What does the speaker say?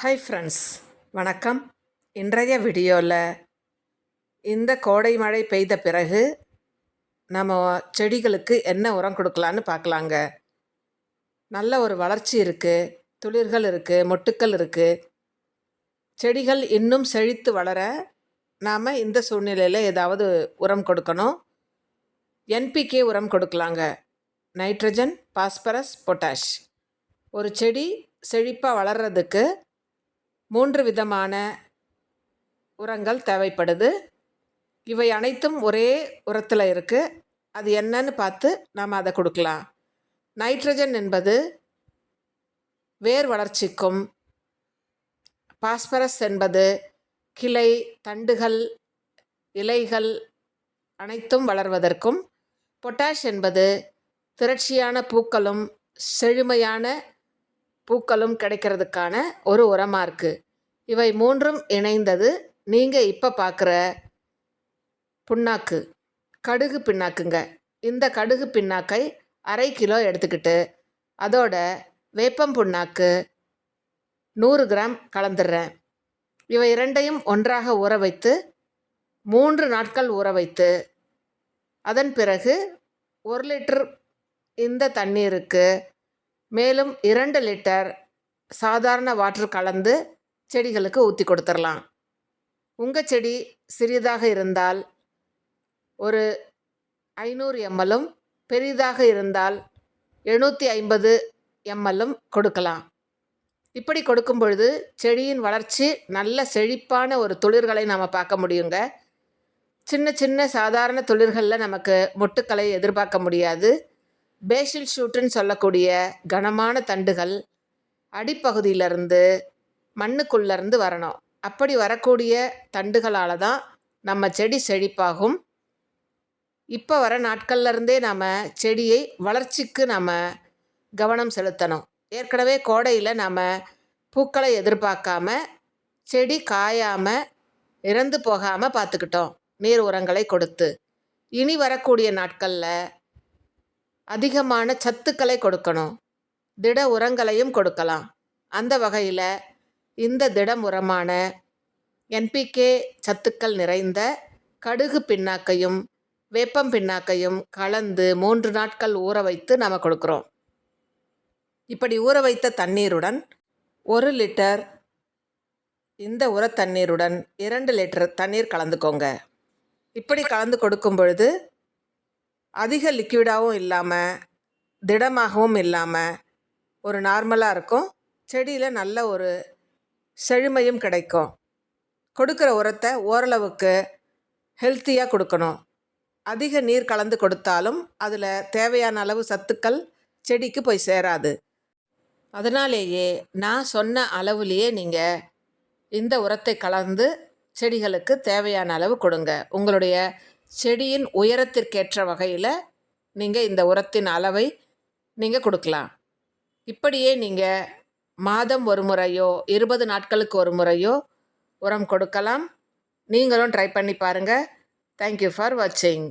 Hi friends வணக்கம். இன்றைய வீடியோவில் இந்த கோடை மழை பெய்த பிறகு நம்ம செடிகளுக்கு என்ன உரம் கொடுக்கலான்னு பார்க்கலாங்க. நல்ல ஒரு வளர்ச்சி இருக்குது துளிர்கள் இருக்குது மொட்டுக்கள் இருக்குது செடிகள் இன்னும் செழித்து வளர நாம் இந்த சூழ்நிலையில் ஏதாவது உரம் கொடுக்கணும். என்பிகே உரம் கொடுக்கலாங்க. நைட்ரஜன் பாஸ்பரஸ் பொட்டாஷ் ஒரு செடி செழிப்பாக வளர்கிறதுக்கு மூன்று விதமான உரங்கள் தேவைப்படுது. இவை அனைத்தும் ஒரே உரத்தில் இருக்குது அது என்னன்னு பார்த்து நாம் அதை கொடுக்கலாம். நைட்ரஜன் என்பது வேர் வளர்ச்சிக்கும் பாஸ்பரஸ் என்பது கிளை தண்டுகள் இலைகள் அனைத்தும் வளர்வதற்கும் பொட்டாஷ் என்பது திரட்சியான பூக்களும் செழுமையான பூக்களும் கிடைக்கிறதுக்கான ஒரு உரமாக இருக்குது இவை மூன்றும் இணைந்தது நீங்கள் இப்போ பார்க்குற புண்ணாக்கு. கடுகு பின்னாக்குங்க இந்த கடுகு பின்னாக்கை அரை கிலோ எடுத்துக்கிட்டு அதோட வேப்பம் புண்ணாக்கு நூறு கிராம் கலந்துடுறேன். இவை இரண்டையும் ஒன்றாக ஊற வைத்து மூன்று நாட்கள் ஊற வைத்து அதன் பிறகு ஒரு லிட்டர் இந்த தண்ணீருக்கு மேலும் இரண்டு லிட்டர் சாதாரண வாட்டர் கலந்து செடிகளுக்கு ஊற்றி கொடுத்துடலாம் உங்கள் செடி சிறியதாக இருந்தால் ஒரு ஐநூறு எம்எல்லும் பெரிதாக இருந்தால் எழுநூற்றி ஐம்பது எம்எல்லும் கொடுக்கலாம். இப்படி கொடுக்கும் பொழுது செடியின் வளர்ச்சி நல்ல செழிப்பான ஒரு துளிர்களை நாம் பார்க்க முடியுங்க. சின்ன சின்ன சாதாரண துளிர்களில் நமக்கு மொட்டுக்களை எதிர்பார்க்க முடியாது. பேஷில் ஷூட்டுன்னு சொல்லக்கூடிய கனமான தண்டுகள் அடிப்பகுதியிலேருந்து மண்ணுக்குள்ளேருந்து வரணும். அப்படி வரக்கூடிய தண்டுகளால் தான் நம்ம செடி செழிப்பாகும். இப்போ வர நாட்கள்லேருந்தே நாம் செடியை வளர்ச்சிக்கு நாம் கவனம் செலுத்தணும். ஏற்கனவே கோடையில் நாம் பூக்களை எதிர்பார்க்காம செடி காயாமல் இறந்து போகாமல் பார்த்துக்கிட்டோம். நீர் உரங்களை கொடுத்து. இனி வரக்கூடிய நாட்களில் அதிகமான சத்துக்களை கொடுக்கணும். திட உரங்களையும் கொடுக்கலாம். அந்த வகையில் இந்த திடம் உரமான என்பிகே சத்துக்கள் நிறைந்த கடுகு பின்னாக்கையும் வேப்பம் பின்னாக்கையும் கலந்து மூன்று நாட்கள் ஊற வைத்து நாம் கொடுக்குறோம். இப்படி ஊற வைத்த தண்ணீருடன் ஒரு லிட்டர் இந்த உர தண்ணீருடன் இரண்டு லிட்டர் தண்ணீர் கலந்துக்கோங்க. இப்படி கலந்து கொடுக்கும் பொழுது அதிக லிக்விடாகவும் இல்லாமல் திடமாகவும் இல்லாமல் ஒரு நார்மலாக இருக்கும். செடியில் நல்ல ஒரு செழுமையும் கிடைக்கும். கொடுக்குற உரத்தை ஓரளவுக்கு ஹெல்த்தியாக கொடுக்கணும். அதிக நீர் கலந்து கொடுத்தாலும் அதில் தேவையான அளவு சத்துக்கள் செடிக்கு போய் சேராது. அதனாலேயே நான் சொன்ன அளவுலேயே நீங்கள் இந்த உரத்தை கலந்து செடிகளுக்கு தேவையான அளவு கொடுங்க. உங்களுடைய செடியின் உயரத்திற்கேற்ற வகையில் நீங்கள் இந்த உரத்தின் அளவை நீங்கள் கொடுக்கலாம். இப்படியே நீங்கள் மாதம் ஒரு முறையோ இருபது நாட்களுக்கு ஒரு முறையோ உரம் கொடுக்கலாம். நீங்களும் ட்ரை பண்ணி பாருங்கள் தேங்க்யூ ஃபார் வாட்சிங்